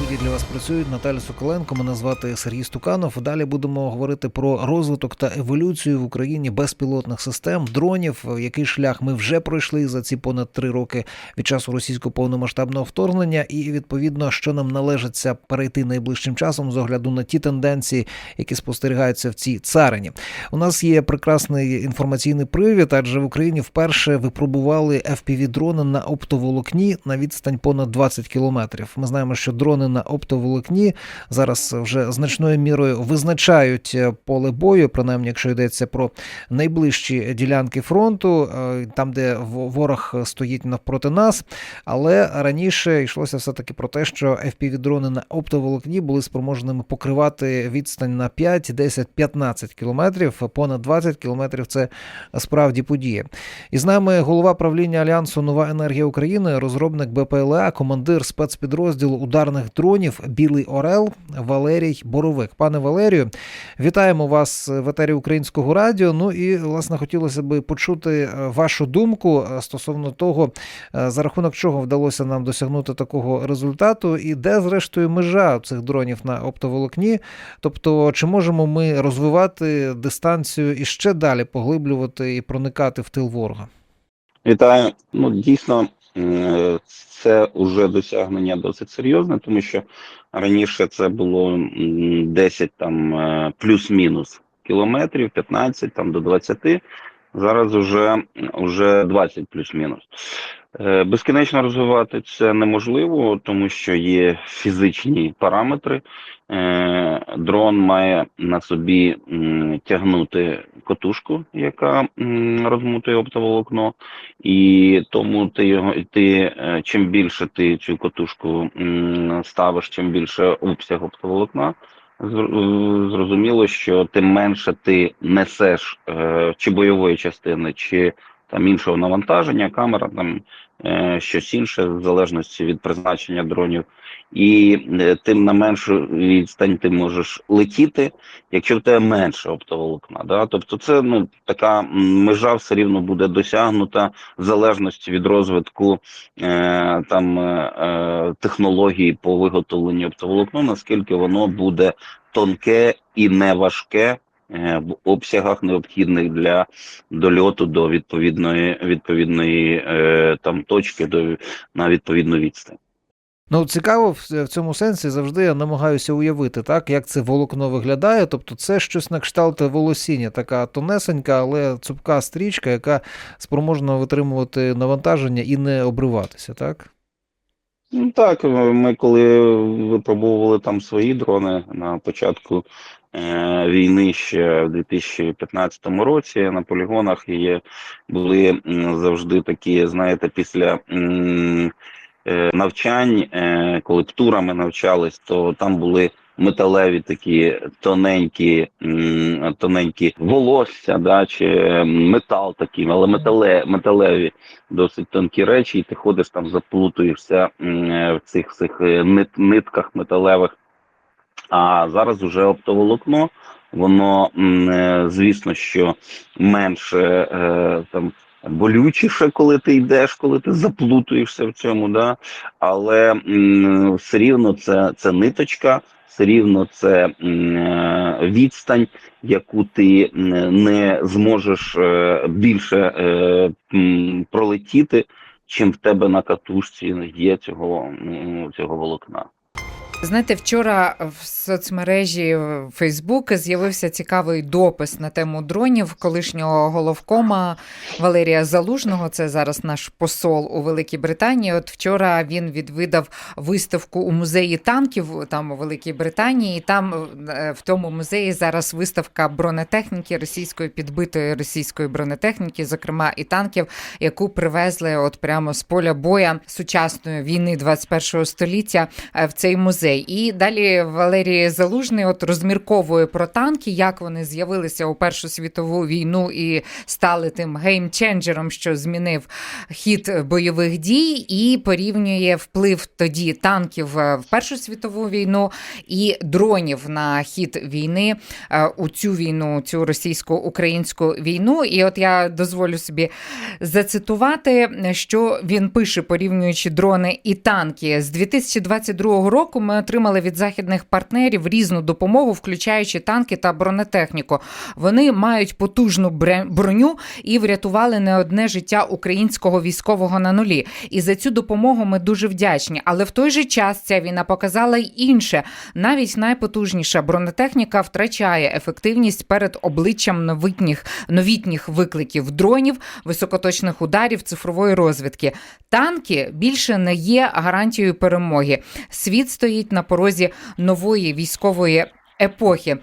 студії для вас працюють Наталя Соколенко. Мене звати Сергій Стуканов. Далі будемо говорити про розвиток та еволюцію в Україні безпілотних систем, дронів. Який шлях ми вже пройшли за ці понад три роки від часу російського повномасштабного вторгнення, і відповідно, що нам належиться перейти найближчим часом з огляду на ті тенденції, які спостерігаються в цій царині. У нас є прекрасний інформаційний привід, адже в Україні вперше випробували fpv дрони на оптоволокні на відстань понад 20 кілометрів. Ми знаємо, що дрони на оптоволокні зараз вже значною мірою визначають е, поле бою, принаймні, якщо йдеться про найближчі ділянки фронту, е, там, де ворог стоїть навпроти нас. Але раніше йшлося все таки про те, що fpv дрони на оптоволокні були спроможними покривати відстань на 5, 10, 15 кілометрів. Понад 20 кілометрів це справді подія. І з нами голова правління альянсу Нова енергія України, розробник БПЛА, командир спецпідрозділу ударних дронів Білий Орел Валерій Боровик. Пане Валерію, вітаємо вас в етері українського радіо. Ну і власне хотілося би почути е, вашу думку е, стосовно того, е, за рахунок чого вдалося нам досягнути такого результату, і де зрештою межа цих дронів на оптоволокні. Тобто, чи можемо ми розвивати дистанцію і ще далі поглиблювати і проникати в тил ворога? Вітаю. Ну дійсно, це вже досягнення досить серйозне, тому що раніше це було м, 10 там е, плюс-мінус кілометрів, 15 там до 20. Зараз уже, уже 20 плюс-мінус. Е, Безкінечно розвивати це неможливо, тому що є фізичні параметри. Е, Дрон має на собі тягнути котушку, яка м, розмотує оптоволокно, і тому ти його ти е, чим більше ти цю котушку ставиш, чим більше обсяг оптоволокна. зр- Зрозуміло, що тим менше ти несеш чи бойової частини, чи там іншого навантаження, камера, там е, щось інше, в залежності від призначення дронів, і е, тим на меншу відстань ти можеш летіти, якщо в тебе менше оптоволокна. Да? Тобто, це ну така межа все рівно буде досягнута в залежності від розвитку е, там е, е, технологій по виготовленню оптоволокна, наскільки воно буде тонке і не важке. В обсягах необхідних для дольоту до відповідної відповідної е, там точки до на відповідну відстань. Ну, цікаво в цьому сенсі завжди я намагаюся уявити, так, як це волокно виглядає. Тобто, це щось на кшталт волосіння, така тонесенька, але цупка стрічка, яка спроможна витримувати навантаження і не обриватися, так? Ну так, ми коли випробовували там свої дрони на початку е, війни ще в 2015 році на полігонах є були завжди такі, знаєте, після е, навчань, е, коли птурами навчались, то там були металеві такі тоненькі, тоненькі волосся, да, чи метал такий, але метале, металеві досить тонкі речі, і ти ходиш там, заплутуєшся е, в цих е, нит, нитках металевих. А зараз уже оптоволокно, воно, е, звісно, що менше е, там. Болючіше, коли ти йдеш, коли ти заплутуєшся в цьому, да? але все рівно це, це ниточка, все рівно це е, відстань, яку ти не зможеш більше пролетіти, чим в тебе на катушці є цього, цього волокна. Знаєте, вчора в соцмережі Фейсбук з'явився цікавий допис на тему дронів колишнього головкома Валерія Залужного. Це зараз наш посол у Великій Британії. От вчора він відвідав виставку у музеї танків там у Великій Британії. І там е, в тому музеї зараз виставка бронетехніки російської підбитої російської бронетехніки, зокрема і танків, яку привезли от прямо з поля боя сучасної війни 21 століття е, в цей музей. І далі Валерій Залужний от розмірковує про танки, як вони з'явилися у Першу світову війну і стали тим геймченджером, що змінив хід бойових дій, і порівнює вплив тоді танків е, в Першу світову війну і дронів на хід війни е, у цю війну, цю російсько-українську війну. І от я дозволю собі зацитувати, що він пише, порівнюючи дрони і танки з 2022 року. Ми отримали від західних партнерів різну допомогу, включаючи танки та бронетехніку. Вони мають потужну броню і врятували не одне життя українського військового на нулі. І за цю допомогу ми дуже вдячні. Але в той же час ця війна показала й інше. Навіть найпотужніша бронетехніка втрачає ефективність перед обличчям новітніх новітніх викликів дронів, високоточних ударів, цифрової розвідки. Танки більше не є гарантією перемоги. Світ стоїть на порозі нової військової епохи.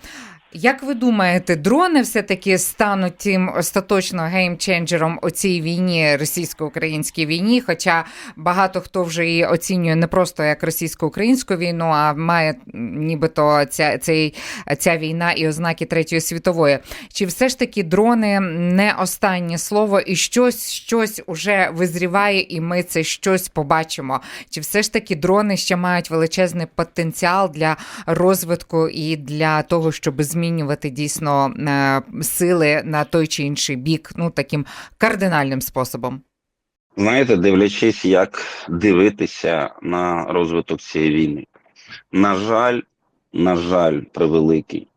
Як ви думаєте, дрони все-таки стануть тим остаточно геймченджером у цій війні, російсько-українській війні? Хоча багато хто вже її оцінює не просто як російсько-українську війну, а має нібито ця, цей, ця війна і ознаки Третьої світової. Чи все ж таки дрони не останнє слово, і щось, щось уже визріває, і ми це щось побачимо? Чи все ж таки дрони ще мають величезний потенціал для розвитку і для того, щоб змінювати дійсно е, сили на той чи інший бік, ну таким кардинальним способом? Знаєте, дивлячись, як дивитися на розвиток цієї війни. На жаль, на жаль, превеликий,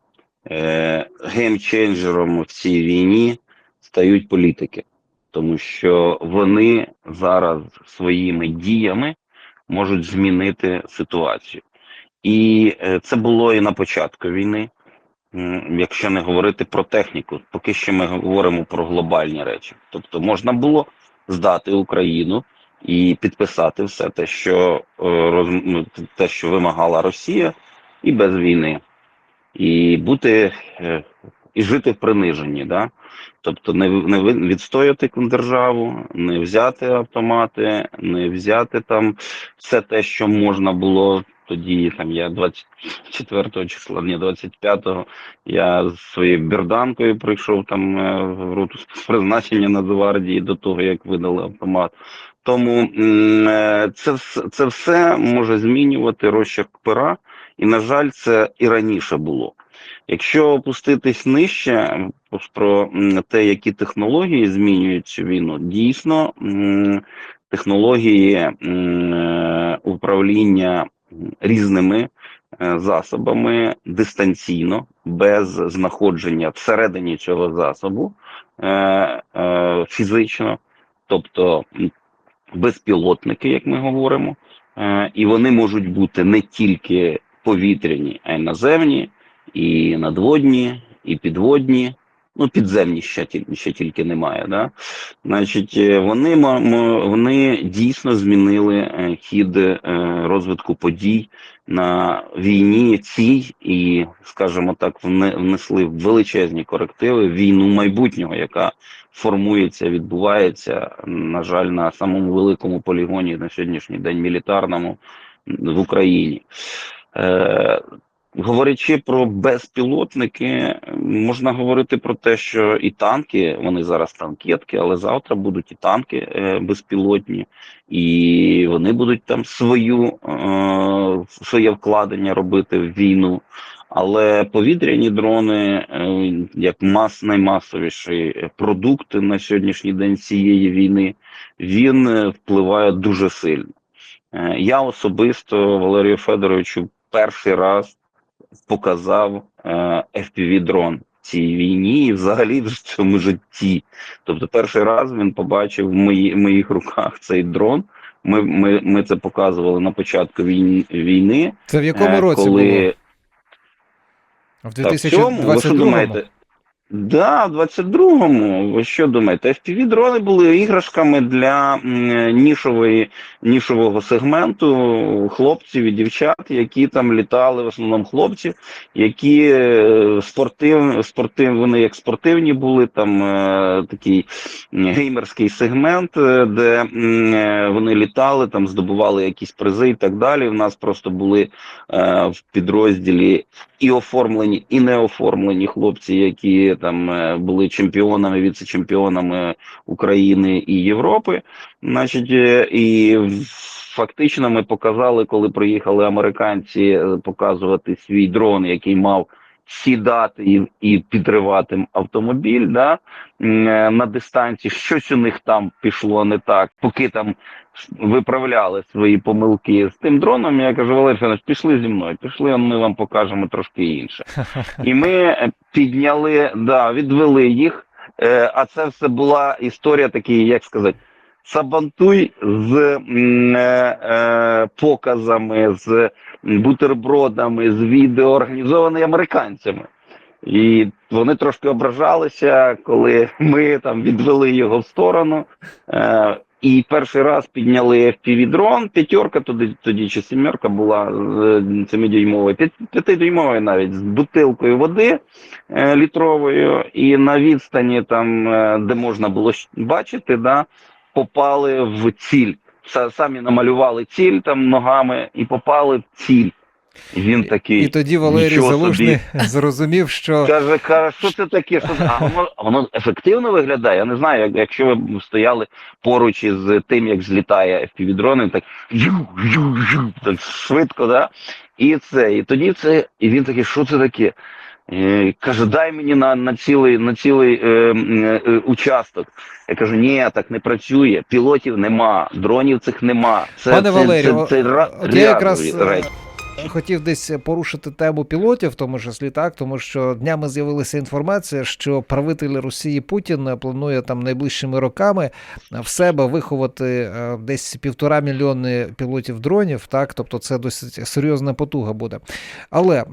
е, геймченджером в цій війні стають політики, тому що вони зараз своїми діями можуть змінити ситуацію. І е, це було і на початку війни. Якщо не говорити про техніку, поки що ми говоримо про глобальні речі. Тобто можна було здати Україну і підписати все те, що е, ну, те, що вимагала Росія, і без війни, і бути е, і жити в приниженні, да? Тобто не, не відстояти державу, не взяти автомати, не взяти там все те, що можна було тоді. Там я 24 числа, ні, 25-го, я з своєю берданкою прийшов там е, в роту призначення Нацгвардії до того, як видали автомат. Тому е, це, це все може змінювати розчерк пера, і, на жаль, це і раніше було. Якщо опуститись нижче про те, які технології змінюють цю війну, дійсно технології е, управління різними е, засобами дистанційно, без знаходження всередині цього засобу е, е, фізично, тобто безпілотники, як ми говоримо, і вони можуть бути не тільки повітряні, а й наземні, і надводні, і підводні. Ну, підземні ще, ті- ще тільки немає. Да? Значить, е, вони, вони дійсно змінили е, хід е, розвитку подій на війні цій і, скажімо так, вне- внесли величезні корективи війну майбутнього, яка формується, відбувається, на жаль, на самому великому полігоні на сьогоднішній день мілітарному в Україні. Говорячи про безпілотники, можна говорити про те, що і танки, вони зараз танкетки, але завтра будуть і танки е, безпілотні, і вони будуть там свою е, своє вкладення робити в війну. Але повітряні дрони, е, як мас, наймасовіший продукт на сьогоднішній день цієї війни, він впливає дуже сильно. Я особисто Валерію Федоровичу перший раз показав е, FPV-дрон в цій війні і взагалі в цьому житті. Тобто, перший раз він побачив в, мої, моїх руках цей дрон. Ми, ми, ми це показували на початку війни. Це в якому е, році коли... було? В Та в цьому, ви 2022 думаєте? Да, в 22-му. Ви що думаєте? FPV дрони були іграшками для нішової, нішового сегменту хлопців і дівчат, які там літали, в основному хлопці, які е, спортив, спортив, вони як спортивні були, там е, такий геймерський сегмент, е, де вони літали, там здобували якісь призи і так далі. У нас просто були в підрозділі і оформлені, і не оформлені хлопці, які там е, були чемпіонами, віце-чемпіонами України і Європи. Значить, е, і фактично ми показали, коли приїхали американці е, показувати свій дрон, який мав сідати і, і підривати автомобіль да, е, на дистанції. Щось у них там пішло не так, поки там виправляли свої помилки з тим дроном. Я кажу, Валерій Федорович, пішли зі мною, пішли, ми вам покажемо трошки інше. І ми е, підняли, да, відвели їх. Е, а це все була історія такі, як сказати, сабантуй з е, е, показами, з бутербродами, з відео організований американцями. І вони трошки ображалися, коли ми там відвели його в сторону. Е, і перший раз підняли FPV-дрон, п'ятерка, тоді, тоді чи сімерка була з семидюймовою, п'ятидюймовою навіть з бутилкою води е, літровою, і на відстані, там, е, де можна було бачити, да, попали в ціль. Са- Самі намалювали ціль там ногами і попали в ціль. Він такий. І тоді Валерій «Нічого собі». Зрозумів, що Каже, каже, що це таке? Що? А воно, воно ефективно виглядає. Я не знаю, як, якщо ви стояли поруч із тим, як злітає FPV-дрон, так так швидко, да? І це, і тоді це, і він такий, що це таке? Е, каже, дай мені на, на цілий, на цілий е, е, участок. Я кажу, ні, так не працює. Пілотів нема, дронів цих нема. Це, Пане це, Валерію, це, це, ра- от я якраз рядові е, речі. Хотів десь порушити тему пілотів, в тому числі так, тому що днями з'явилася інформація, що правитель Росії Путін планує там найближчими роками в себе виховати е, десь півтора мільйони пілотів дронів. Так, тобто це досить серйозна потуга буде. Але е,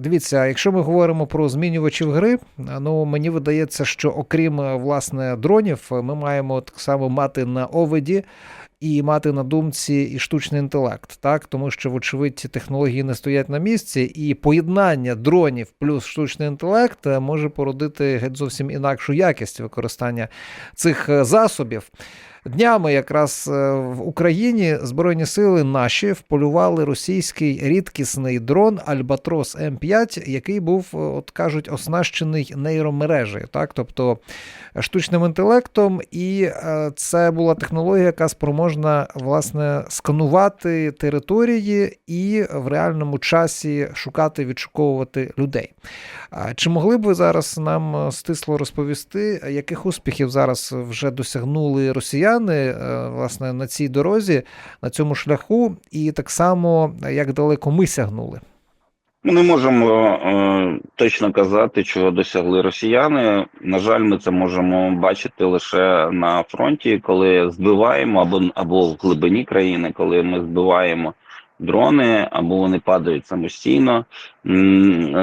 дивіться, якщо ми говоримо про змінювачів гри, ну мені видається, що окрім е, власне дронів, ми маємо так само мати на овиді і мати на думці і штучний інтелект, так тому що, вочевидь, технології не стоять на місці, і поєднання дронів плюс штучний інтелект е, може породити геть зовсім інакшу якість використання цих е, засобів. Днями якраз е, в Україні збройні сили наші вполювали російський рідкісний дрон Альбатрос М5, який був, е, от кажуть, оснащений нейромережею, так, тобто штучним інтелектом, і е, це була технологія, яка спроможна власне сканувати території і в реальному часі шукати, відшуковувати людей. Чи могли б ви зараз нам стисло розповісти, яких успіхів зараз вже досягнули росіяни е, власне на цій дорозі, на цьому шляху, і так само як далеко ми сягнули? Ми не можемо е, точно казати, чого досягли росіяни. На жаль, ми це можемо бачити лише на фронті, коли збиваємо або або в глибині країни, коли ми збиваємо дрони, або вони падають самостійно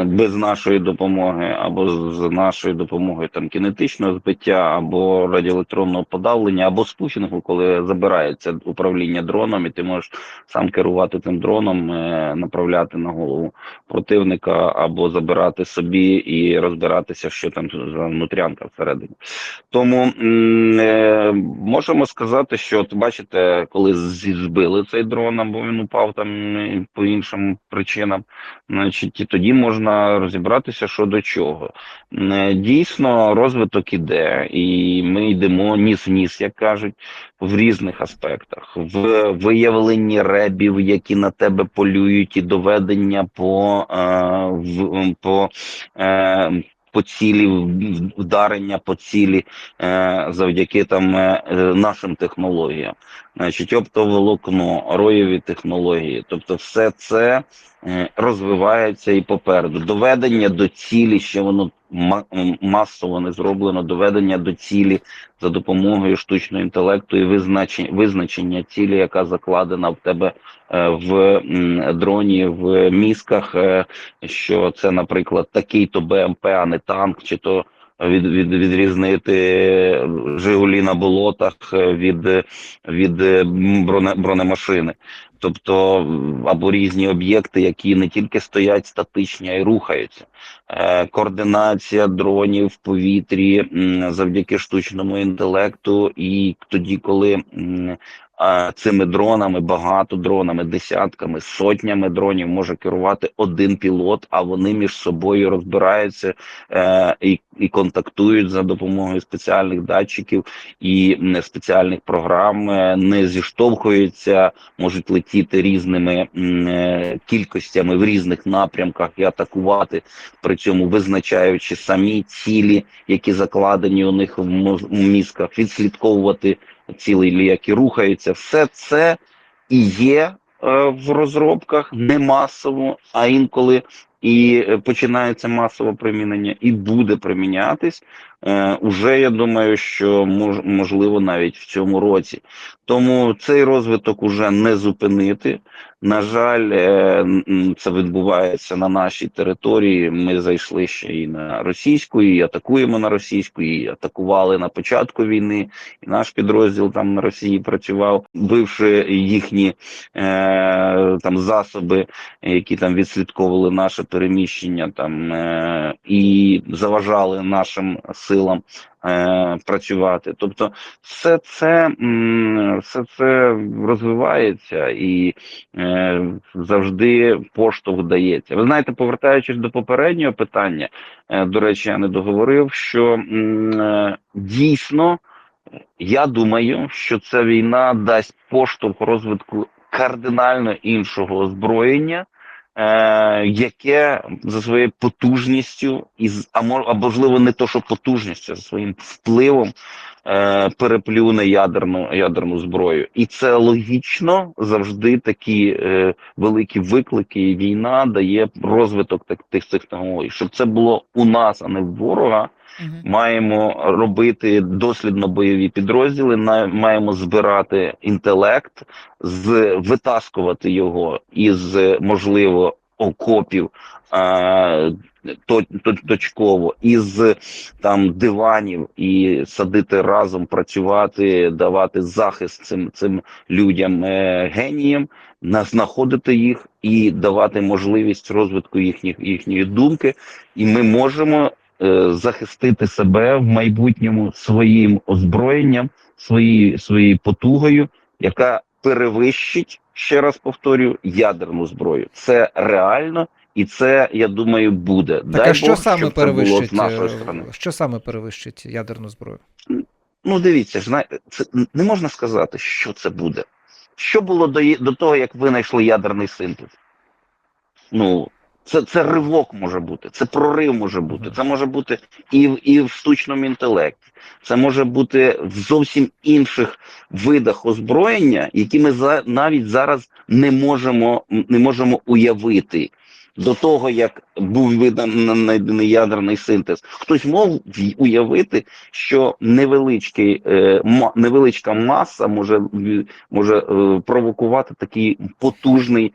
без нашої допомоги, або з нашою допомогою там кінетичного збиття, або радіоелектронного подавлення, або спуфінгу, коли забирається управління дроном, і ти можеш сам керувати тим дроном, е, направляти на голову противника або забирати собі і розбиратися, що там за внутрянка всередині. Тому е, можемо сказати, що от бачите, коли збили цей дрон, або він упав там е, по іншим причинам, значить і тоді можна розібратися, що до чого. Е, Дійсно, розвиток іде, і ми йдемо ніс в ніс, як кажуть, в різних аспектах, в виявленні ребів, які на тебе полюють, і доведення по, е, по, е, по цілі, вдарення по цілі завдяки там нашим технологіям. Значить, оптоволокно, роєві технології, тобто все це е, розвивається і попереду. Доведення до цілі, ще воно масово не зроблено, доведення до цілі за допомогою штучного інтелекту і визначення, визначення цілі, яка закладена в тебе е, в дроні, в мізках, е, що це, наприклад, такий-то БМП, а не танк, чи то від, від, відрізнити Жигулі на болотах від, від е, броне, бронемашини. Тобто або різні об'єкти, які не тільки стоять статичні, а й рухаються. Е, координація дронів в повітрі завдяки штучному інтелекту, і тоді, коли цими дронами, багато дронами, десятками, сотнями дронів може керувати один пілот, а вони між собою розбираються е, і, і контактують за допомогою спеціальних датчиків і спеціальних програм, е, не зіштовхуються, можуть летіти різними е, кількостями в різних напрямках і атакувати, при цьому визначаючи самі цілі, які закладені у них в мізках, відслідковувати цілі, які рухаються. Все це і є е, в розробках не масово, а інколи і е, починається масове примінення, і буде примінятись. Е, уже я думаю, що мож, можливо навіть в цьому році. Тому цей розвиток уже не зупинити. На жаль, е, це відбувається на нашій території. Ми зайшли ще і на російську, і атакуємо на російську, і атакували на початку війни. І наш підрозділ там на Росії працював, бивши їхні е, там засоби, які там відслідковували наше переміщення, там е, і заважали нашим силам е, працювати. Тобто, все це все це розвивається і е, завжди поштовх дається. Ви знаєте, повертаючись до попереднього питання, е, до речі, я не договорив, що е, дійсно. Я думаю, що ця війна дасть поштовх розвитку кардинально іншого озброєння, е, яке за своєю потужністю, і а можливо не то, що потужністю, а за своїм впливом е, переплюне ядерну ядерну зброю, і це логічно завжди такі е, великі виклики. І війна дає розвиток так, тих цих технологій, щоб це було у нас, а не в ворога. Маємо робити дослідно бойові підрозділи, маємо збирати інтелект, з витаскувати його із можливо окопів. А, то, то, точково із там диванів і садити разом, працювати, давати захист цим цим людям е, геніям, на знаходити їх і давати можливість розвитку їхніх їхньої думки, і ми можемо захистити себе в майбутньому своїм озброєнням, своєю своєю потугою, яка перевищить ще раз повторюю ядерну зброю. Це реально. І це я думаю буде. Так, Дай а що Бог, саме перевищить з нашої е, сторони. що саме перевищить ядерну зброю? Ну, дивіться, знаєте, це не можна сказати, що це буде. Що було до, до того, як винайшли ядерний синтез? Ну, це, це ривок може бути, це прорив може бути, це може бути і в, і в штучному інтелекті, це може бути в зовсім інших видах озброєння, які ми за, навіть зараз не можемо, не можемо уявити. До того, як був виданий ядерний синтез, хтось мог в- уявити, що невеличкий, е, ма- невеличка маса може, може е, провокувати такий потужний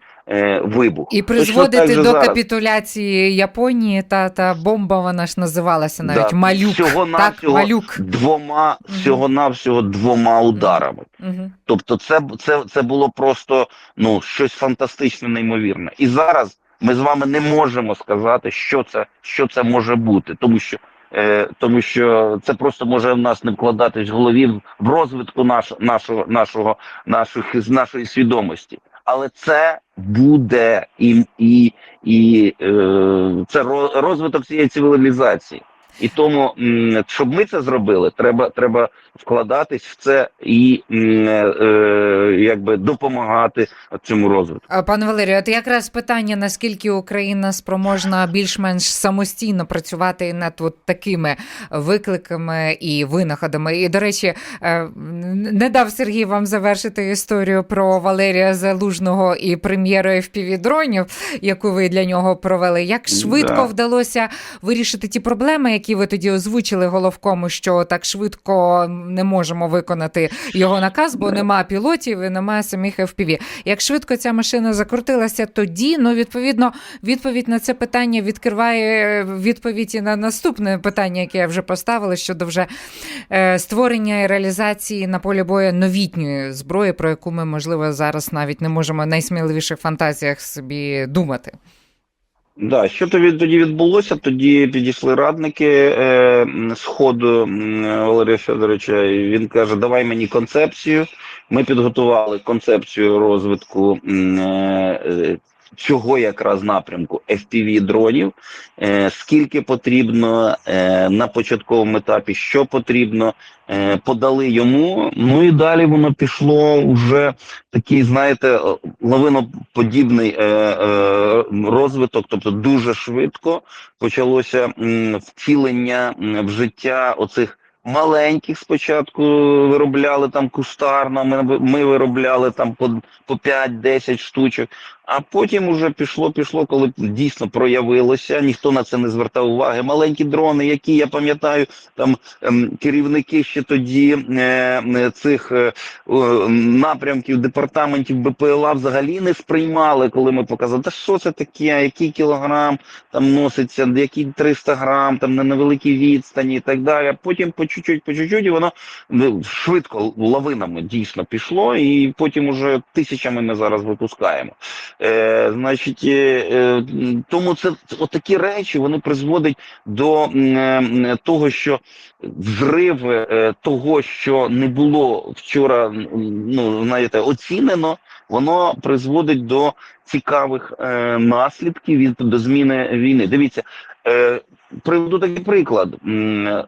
вибух. І призводити же до зараз. капітуляції Японії та, та бомба, вона ж називалася навіть Да, малюк. всього так, малюк. двома всього навсього двома ударами. Угу. Тобто, це, це, це було просто ну щось фантастичне, неймовірне. І зараз ми з вами не можемо сказати, що це, що це може бути, тому що. Е, тому що це просто може в нас не вкладатись в голові в- в розвитку наш, нашого, нашого, наших, з нашої свідомості. Але це буде і, і, і е, це ро- розвиток цієї цивілізації. І тому, щоб ми це зробили, треба, треба вкладатись в це і е, е, якби допомагати цьому розвитку. А, Пане Валерію, от якраз питання, наскільки Україна спроможна більш-менш самостійно працювати над от такими викликами і винаходами. І, до речі, е, не дав Сергій вам завершити історію про Валерія Залужного і прем'єру FPV-дронів, яку ви для нього провели. Як швидко Да. вдалося вирішити ті проблеми, які ви тоді озвучили головкому, що так швидко не можемо виконати його наказ, бо нема пілотів і немає самих FPV. Як швидко ця машина закрутилася тоді, ну відповідно, відповідь на це питання відкриває відповідь і на наступне питання, яке я вже поставила щодо вже е, створення і реалізації на полі бою новітньої зброї, про яку ми, можливо, зараз навіть не можемо в найсміливіших фантазіях собі думати. Да, що тоді, тоді відбулося? Тоді підійшли радники е, сходу Валерія Федоровича. і Він каже: Давай мені концепцію. Ми підготували концепцію розвитку е, цього якраз напрямку fpv дронів. Е, скільки потрібно е, на початковому етапі, що потрібно, е, подали йому. Ну і далі воно пішло вже такий, знаєте, лавиноподібний е, е, розвиток, тобто дуже швидко почалося м, втілення в життя оцих. Маленьких спочатку виробляли там кустарно, ми, ми виробляли там по, по 5-10 штучок, а потім уже пішло, пішло, коли дійсно проявилося, ніхто на це не звертав уваги. Маленькі дрони, які я пам'ятаю, там ем, керівники ще тоді е, цих е, напрямків департаментів БПЛА взагалі не сприймали, коли ми показали, та що це таке, який кілограм там носиться, який 300 грам, там на невеликій відстані і так далі. Потім по чуть-чуть, по чуть-чуть, і воно ну, швидко лавинами дійсно пішло, і потім уже тисячами ми зараз випускаємо. Е, значить, е, е, тому це отакі речі вони призводять до е, того, що взрив е, того, що не було вчора, ну знаєте, оцінено, воно призводить до цікавих е, наслідків від до зміни війни. Дивіться, е, приведу такий приклад.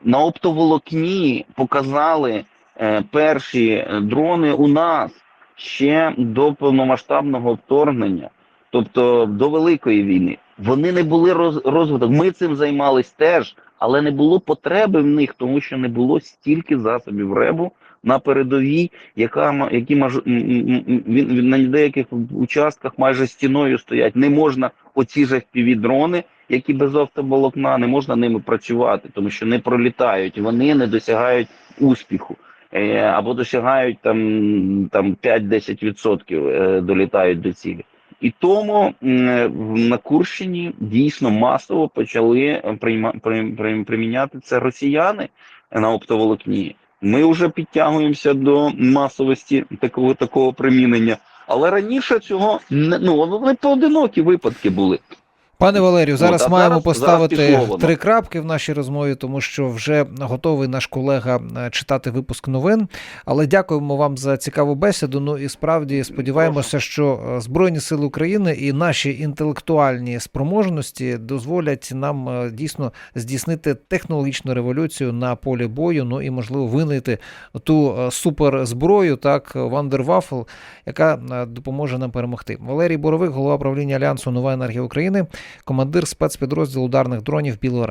На оптоволокні показали е, перші дрони у нас ще до повномасштабного вторгнення, тобто до Великої війни. Вони не були роз, розвиток. Ми цим займались теж, але не було потреби в них, тому що не було стільки засобів ребу на передовій, яка які маж, він, на деяких участках майже стіною стоять. Не можна оці ж дрони, які без оптоволокна, не можна ними працювати, тому що не пролітають, вони не досягають успіху. Е, або досягають там, там 5-10% е, долітають до цілі. І тому в- на Курщині дійсно масово почали е, прийма, при, при, приміняти це росіяни на оптоволокні. Ми вже підтягуємося до масовості такого такого примінення. Але раніше цього не ну вони поодинокі випадки були. Пане Валерію, зараз От, маємо зараз- поставити зараз три крапки в нашій розмові, тому що вже готовий наш колега е, читати випуск новин. Але дякуємо вам за цікаву бесіду. Ну і справді сподіваємося, що е, Збройні Сили України і наші інтелектуальні спроможності дозволять нам е, дійсно здійснити технологічну революцію на полі бою. Ну і можливо винайти ту суперзброю, так Вандервафл, яка допоможе нам перемогти. Валерій Боровик, голова правління Альянсу Нова енергія України командир спецпідрозділу ударних дронів Білий.